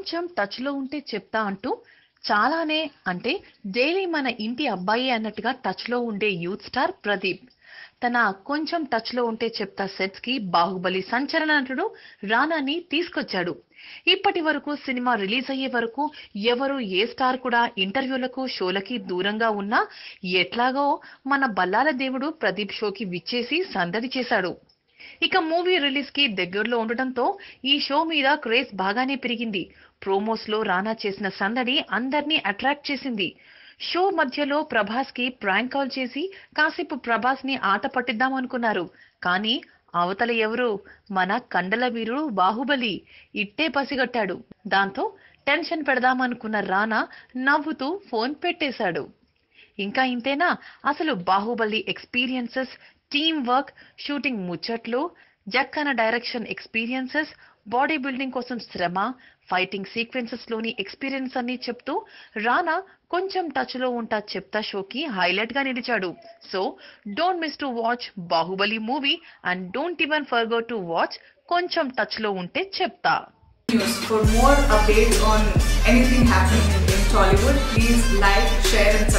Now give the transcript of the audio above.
కొంచెం టచ్లో ఉంటే చెప్తా అంటూ చాలానే అంటే డైలీ మన ఇంటి అబ్బాయి అన్నట్టుగా టచ్లో ఉండే యూత్ స్టార్ ప్రదీప్. తన కొంచెం టచ్లో ఉంటే చెప్తా సెట్స్కి బాహుబలి సంచలన నటుడు రానాని తీసుకొచ్చాడు. ఇప్పటి వరకు సినిమా రిలీజ్ అయ్యే వరకు ఎవరు ఏ స్టార్ కూడా ఇంటర్వ్యూలకు షోలకి దూరంగా ఉన్నా ఎట్లాగో మన బల్లాల దేవుడు ప్రదీప్ షోకి విచ్చేసి సందడి చేశాడు. ఇక మూవీ రిలీజ్కి దగ్గరలో ఉండటంతో ఈ షో మీద క్రేజ్ బాగానే పెరిగింది. ప్రోమోస్లో రానా చేసిన సందడి అందర్నీ అట్రాక్ట్ చేసింది. షో మధ్యలో ప్రభాస్కి ప్రాంక్ కాల్ చేసి కాసేపు ప్రభాస్ని ఆట పట్టిద్దాం అనుకున్నారు. కానీ అవతల ఎవరు? మన కండల వీరుడు బాహుబలి. ఇట్టే పసిగట్టాడు. దాంతో టెన్షన్ పెడదామనుకున్న రానా నవ్వుతూ ఫోన్ పెట్టేశాడు. ఇంకా ఇంతేనా? అసలు Baahubali experiences team work shooting ముచ్చట్లు Jakkanna direction experiences body building కోసం శ్రమ ఫైటింగ్ సీక్వెన్సెస్లోని ఎక్స్పీరియన్స్ అన్ని చెప్తూ రానా కొంచెం టచ్లో ఉంటా చెప్తా షోకి హైలైట్గా నిలిచాడు so don't miss to watch Baahubali movie and don't even forget to watch కొంచెం టచ్లో ఉంటే చెప్తా news. For more updates on anything happening in Tollywood, please like, share, and